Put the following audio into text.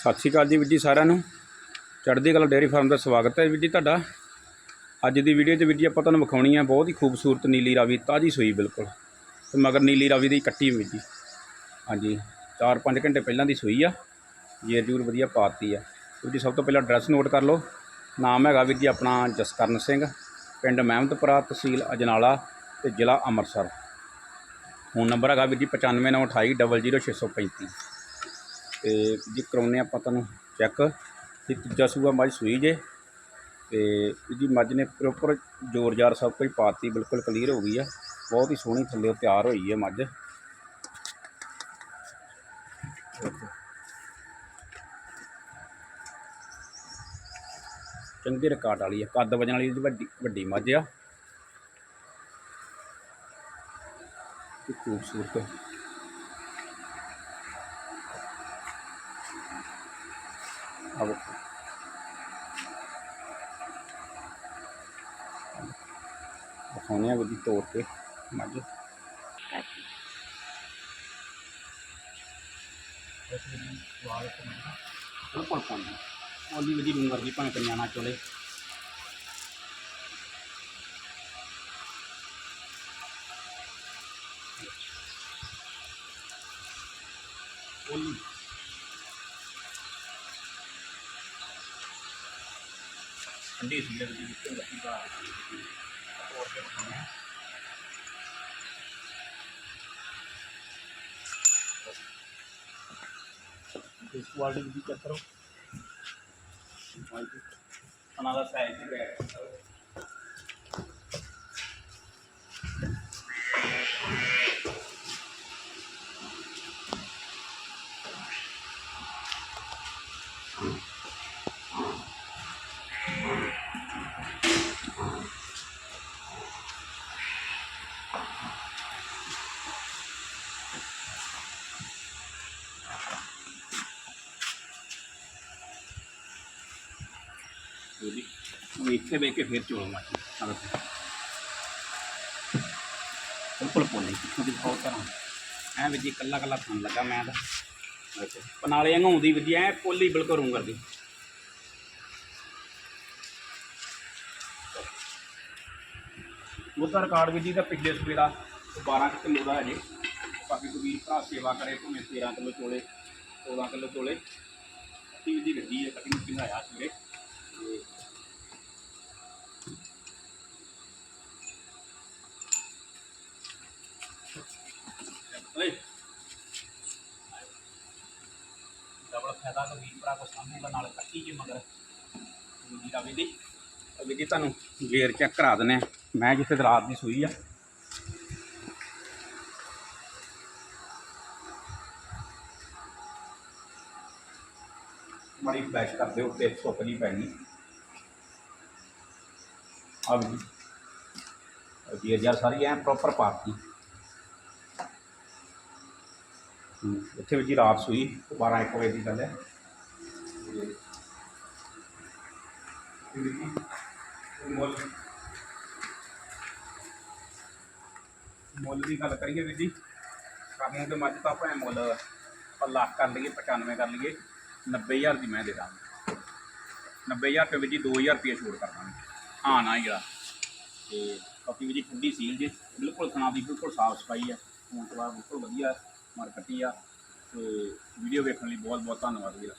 ਸਤਿ ਸ਼੍ਰੀ ਅਕਾਲ ਜੀ ਵੀਰ ਜੀ ਸਾਰਿਆਂ ਨੂੰ। ਚੜ੍ਹਦੀ ਕਲਾ ਡੇਅਰੀ ਫਾਰਮ ਦਾ ਸਵਾਗਤ ਹੈ ਵੀਰ ਜੀ ਤੁਹਾਡਾ। ਅੱਜ ਦੀ ਵੀਡੀਓ 'ਚ ਵੀਰ ਜੀ ਆਪਾਂ ਤੁਹਾਨੂੰ ਵਿਖਾਉਣੀ ਹੈ ਬਹੁਤ ਹੀ ਖੂਬਸੂਰਤ ਨੀਲੀ ਰਾਵੀ, ਤਾਜੀ ਸੂਈ ਬਿਲਕੁਲ। ਤੇ ਮਗਰ ਨੀਲੀ ਰਾਵੀ ਦੀ ਕੱਟੀ ਵੀਰ ਜੀ। ਹਾਂਜੀ 4-5 ਘੰਟੇ ਪਹਿਲਾਂ ਦੀ ਸੂਈ ਆ। ਜੇਰ ਜੂਰ ਵਧੀਆ ਪਾਤੀ ਆ। ਵੀਰ ਜੀ ਸਭ ਤੋਂ ਪਹਿਲਾਂ ਐਡਰੈਸ ਨੋਟ ਕਰ ਲਓ। ਨਾਮ ਹੈਗਾ ਵੀਰ ਜੀ ਆਪਣਾ ਜਸਕਰਨ ਸਿੰਘ, ਪਿੰਡ ਮਹਿਮਦਪੁਰਾ ਤਹਿਸੀਲ ਅਜਨਾਲਾ ਤੇ ਜ਼ਿਲ੍ਹਾ ਅੰਮ੍ਰਿਤਸਰ। ਫੋਨ ਨੰਬਰ ਹੈਗਾ ਵੀਰ ਜੀ 9598200635 ਤੇ ਜੀ ਕਰਾਉਨੇ ਆਪਾਂ ਤੁਹਾਨੂੰ ਚੈੱਕ ਤੇ ਤੀਜਾ ਸੂਆ ਮੱਝ ਸੂਈ ਜੇ। ਤੇ ਜੀ ਮੱਝ ਨੇ ਪ੍ਰੋਪਰ ਜ਼ੋਰ-ਜ਼ਾਰ ਸਭ ਕੁਝ ਪਾਤੀ, ਬਿਲਕੁਲ ਕਲੀਅਰ ਹੋ ਗਈ ਆ। ਬਹੁਤ ਹੀ ਸੋਹਣੀ ਥੱਲੇ ਤਿਆਰ ਹੋਈ ਹੈ ਮੱਝ। ਚੰਗੇ ਰਿਕਾਰਡ ਵਾਲੀ ਆ, ਕੱਦ ਵਜਣ ਵਾਲੀ ਵੱਡੀ ਵੱਡੀ ਮੱਝ ਆ। ਖੂਬਸੂਰਤ। ਆਵੋ ਦਿਖਾਉਂਦੇ ਆ ਉਹਦੀ ਤੋੜ ਕੇ ਮੱਝ ਬਿਲਕੁਲ ਪਾਉਂਦੀ ਉਹਦੀ ਵਧੀ ਨੂੰ ਵਰਗੀ ਭਾਵੇਂ ਕੰਨਿਆ ਚੋਲੇ ਉਹਲੀ ਠੰਡੀ ਸੀ ਲੱਗਦੀ ਵਿੱਚੋਂ ਲੱਗੀ ਬਾਹਰ ਤੋੜ ਕੇ ਦਿਖਾਉਂਦੇ ਆ ਇਸ ਕੁਆਲਿਟੀ ਦੀ ਚੈੱਕ ਕਰੋ ਹਾਂਜੀ ਉਹਨਾਂ ਦਾ ਸਾਈਜ਼ ਵੀ ਹੈ ਉਹਦੀ। ਵੇਖੇ ਵੇਖ ਕੇ ਫਿਰ ਚੋਲ ਮਾਰੀ ਅਗਰ ਬਿਲਕੁਲ ਪੋਲੀ ਉਹਦੀ ਬਹੁਤ ਤਰ੍ਹਾਂ। ਐ ਵੀ ਜੀ ਕੱਲਾ ਕੱਲਾ ਖਾਣ ਲੱਗਾ ਮੈਂ ਤਾਂ। ਅੱਛਾ। ਪਨਾਲੇ ਅੰਗਾਉਂਦੀ ਵੀ ਐ ਪੋਲੀ ਬਿਲਕੁਲ ਰੂੰ ਕਰਦੀ। ਉਹਦਾ ਰਿਕਾਰਡ ਵੀ ਜੀ ਦਾ ਪਿਛਲੇ ਸਵੇਰ ਦਾ 12 ਕੁ ਕਿਲੋ ਦਾ ਹਜੇ। ਬਾਕੀ ਕਬੀਰ ਭਰਾ ਸੇਵਾ ਕਰੇ ਭਾਵੇਂ 13 ਕਿਲੋ ਚੋਲੇ 14 ਕਿਲੋ ਚੋਲੇ। ਕੱਟੀ ਵੀ ਦੀ ਗੱਡੀ ਹੈ ਕੱਟੀ ਨੂੰ ਪਿੰਗਾਇਆ ਸਵੇਰੇ। ਡਬਲ ਫਾਇਦਾ ਤਾਂ ਵੀਰ ਭਰਾ ਕੋ ਸਾਹਮਣੇ ਨਾਲ ਕੱਟੀ ਜੇ ਮਗਰ। ਵੀਰਾ ਵੀ ਦੀ ਅਭੀ ਜੀ ਤੁਹਾਨੂੰ ਗੇਅਰ ਚੈੱਕ ਕਰਾ ਦਿੰਦੇ ਆ ਮੈਂ ਜਿੱਥੇ ਦਰਾਤ ਦੀ ਸੂਈ ਆ। ਬੜੀ ਫਲੈਸ਼ ਕਰਦੇ ਉੱਤੇ ਸੁੱਕ ਨਹੀਂ ਪੈਣੀ। ਆ ਵੀ। ਜੀ ਯਾਰ ਸਾਰੀ ਐ ਪ੍ਰੋਪਰ ਪਾਤੀ ਹੂੰ, ਇੱਥੇ ਵੀ ਜੀ ਰਾਤ ਸੂਈ 12 1 ਵਜੇ ਦੀ ਗੱਲ ਹੈ। ਮੁੱਲ ਮੁੱਲ ਦੀ ਗੱਲ ਕਰੀਏ ਵੀਰ ਜੀ ਕਾਮੋਂ ਦੇ ਮੱਝ ਤਾਂ ਭਾਵੇਂ ਮੁੱਲ ਆਪਾਂ ਲੱਖ ਕਰ ਲਈਏ 95 ਕਰ ਲਈਏ 90000 ਦੀ ਮੈਂ ਦੇ ਦਾਂਗਾ। 90000 ਰੁਪਏ ਵਿੱਚ ਜੀ 2000 ਰੁਪਏ ਛੋੜ ਕਰ ਦਾਂਗੇ। ਹਾਂ ਨਾ ਜਿਹੜਾ। ਤੇ ਕਾਫੀ ਵੀ ਜੀ ਠੰਡੀ ਸੀਲ ਜੇ। ਬਿਲਕੁਲ ਖਾਣਾ ਦੀ ਬਿਲਕੁਲ ਸਾਫ਼ ਸਫ਼ਾਈ ਹੈ ਹੁਣ ਤੋਂ ਬਾਅਦ ਬਿਲਕੁਲ ਵਧੀਆ ਮਾਰਕਟੀ ਆ। ਤੇ ਵੀਡੀਓ ਵੇਖਣ ਲਈ ਬਹੁਤ ਬਹੁਤ ਧੰਨਵਾਦ ਵੀਰ।